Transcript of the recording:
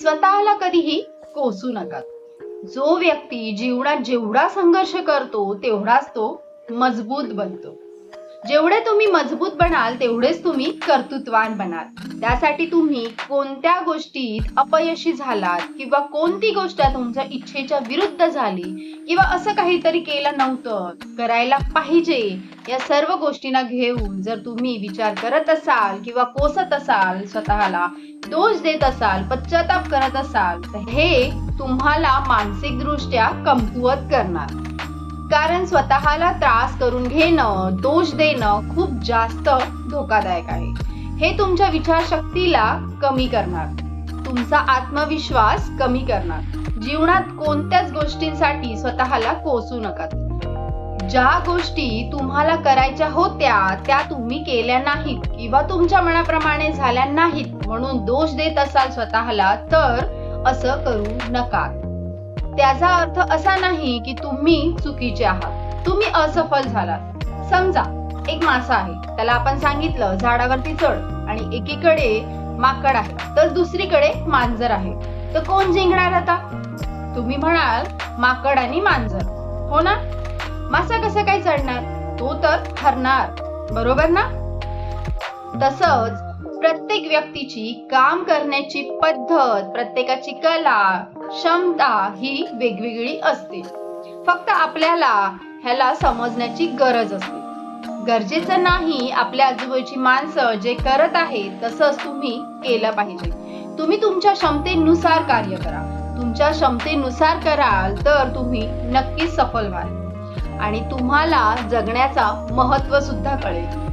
स्वतःला कधीही कोसू नका. जो व्यक्ती जीवनात जेवढा संघर्ष करतो तेवढाच तो मजबूत बनतो. जेवढे तुम्ही मजबूत बनाल तेवढेच तुम्ही कर्तृत्वान बनाल. त्यासाठी तुम्ही कोणत्या गोष्टीत अपयशी झालात किंवा कोणती गोष्ट तुमच्या इच्छेच्या विरुद्ध झाली किंवा असं काहीतरी केलं नव्हतं करायला पाहिजे या सर्व गोष्टींना घेऊन जर तुम्ही विचार करत असाल किंवा कोसत असाल स्वतःला दोष देत असाल पश्चाताप करत असाल तर हे तुम्हाला मानसिकदृष्ट्या कमकुवत करणार. कारण स्वतःला त्रास करून घेणं दोष देणं खूप जास्त धोकादायक आहे. हे तुमच्या विचारशक्तीला कमी करणार. तुमचा आत्मविश्वास कमी करणार. जीवनात कोणत्याच गोष्टींसाठी स्वतःला कोसू नका. ज्या गोष्टी तुम्हाला करायच्या होत्या त्या तुम्ही केल्या नाहीत किंवा तुमच्या मनाप्रमाणे झाल्या नाहीत म्हणून दोष देत असाल स्वतःला तर असं करू नका. त्याचा अर्थ असा नाही की तुम्ही चुकीचे आहात. तुम्ही असफल झालात. समजा एक मासा आहे. त्याला आपण सांगितलं झाडावरती चढ आणि एकीकडे माकड आहे. तर दुसरीकडे मांजर आहे. तर कोण जिंकणार आता? तुम्ही म्हणाल माकड आणि मांजर. हो ना? मासा कसं काय चढणार? तो तर हरणार. बरोबर ना? तसंच प्रत्येक व्यक्तीची काम करण्याची पद्धत प्रत्येकाची कला क्षमता ही वेगवेगळी असते. फक्त आपल्याला ह्याला समजण्याची गरज असते. गरजेचं नाही आपल्या आजूबाजूची माणसं जे करत आहेत तसंच तुम्ही केलं पाहिजे. तुम्ही तुमच्या क्षमतेनुसार कार्य करा. तुमच्या क्षमतेनुसार कराल तर तुम्ही नक्कीच सफल व्हाल. आणि तुम्हाला जगण्याचा महत्त्व सुद्धा कळेल.